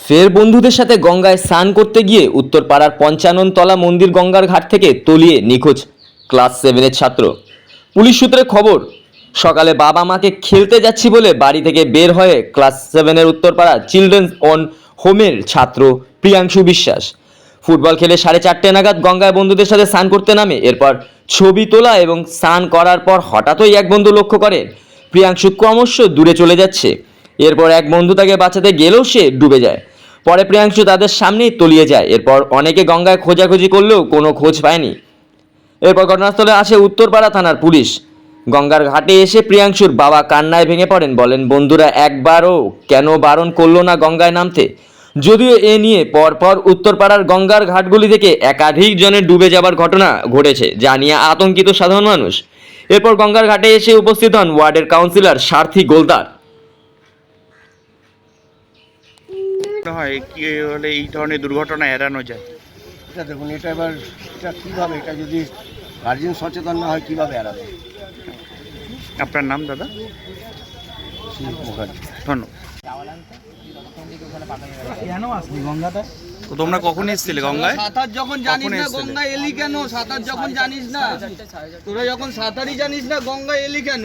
ফের বন্ধুদের সাথে গঙ্গায় স্নান করতে গিয়ে উত্তরপাড়ার পঞ্চাননতলা মন্দির গঙ্গার ঘাট থেকে তলিয়ে নিখোঁজ ক্লাস সেভেনের ছাত্র। পুলিশ সূত্রে খবর, সকালে বাবা মাকে খেলতে যাচ্ছি বলে বাড়ি থেকে বের হয়ে ক্লাস সেভেনের উত্তরপাড়া চিলড্রেন্স অন হোমের ছাত্র প্রিয়াংশু বিশ্বাস। ফুটবল খেলে সাড়ে চারটে নাগাদ গঙ্গায় বন্ধুদের সাথে স্নান করতে নামে। এরপর ছবি তোলা এবং স্নান করার পর হঠাৎই এক বন্ধু লক্ষ্য করে প্রিয়াংশু ক্রমশ দূরে চলে যাচ্ছে। এরপর এক বন্ধু তাকে বাঁচাতে গেলেও সে ডুবে যায়। পরে প্রিয়াংশু তাদের সামনেই তলিয়ে যায়। এরপর অনেকে গঙ্গায় খোঁজাখুঁজি করলেও কোনো খোঁজ পায়নি। এরপর ঘটনাস্থলে আসে উত্তরপাড়া থানার পুলিশ। গঙ্গার ঘাটে এসে প্রিয়াংশুর বাবা কান্নায় ভেঙে পড়েন। বলেন, বন্ধুরা, একবারও কেন বারণ করল না গঙ্গায় নামতে? যদিও এ নিয়ে পরপর উত্তরপাড়ার গঙ্গার ঘাটগুলি থেকে একাধিক জনের ডুবে যাবার ঘটনা ঘটেছে, যা নিয়ে আতঙ্কিত সাধারণ মানুষ। এরপর গঙ্গার ঘাটে এসে উপস্থিত হন ওয়ার্ডের কাউন্সিলর সার্থী গোলদার। হয় কি হলে এই ধরনের দুর্ঘটনা এড়ানো যায়? এটা দেখুন এটা এবার এটা কীভাবে এটা যদি গার্জেন সচেতন না হয় কীভাবে এড়াবে? আপনার নাম দাদা? ধন্যবাদ। তোমরা কখন এসেছিলে গঙ্গায়? সাঁতার যখন জানিস না? গঙ্গা এলি কেন? সাঁতার যখন জানিস না? তোরা যখন সাঁতারই জানিস না গঙ্গা এলি কেন?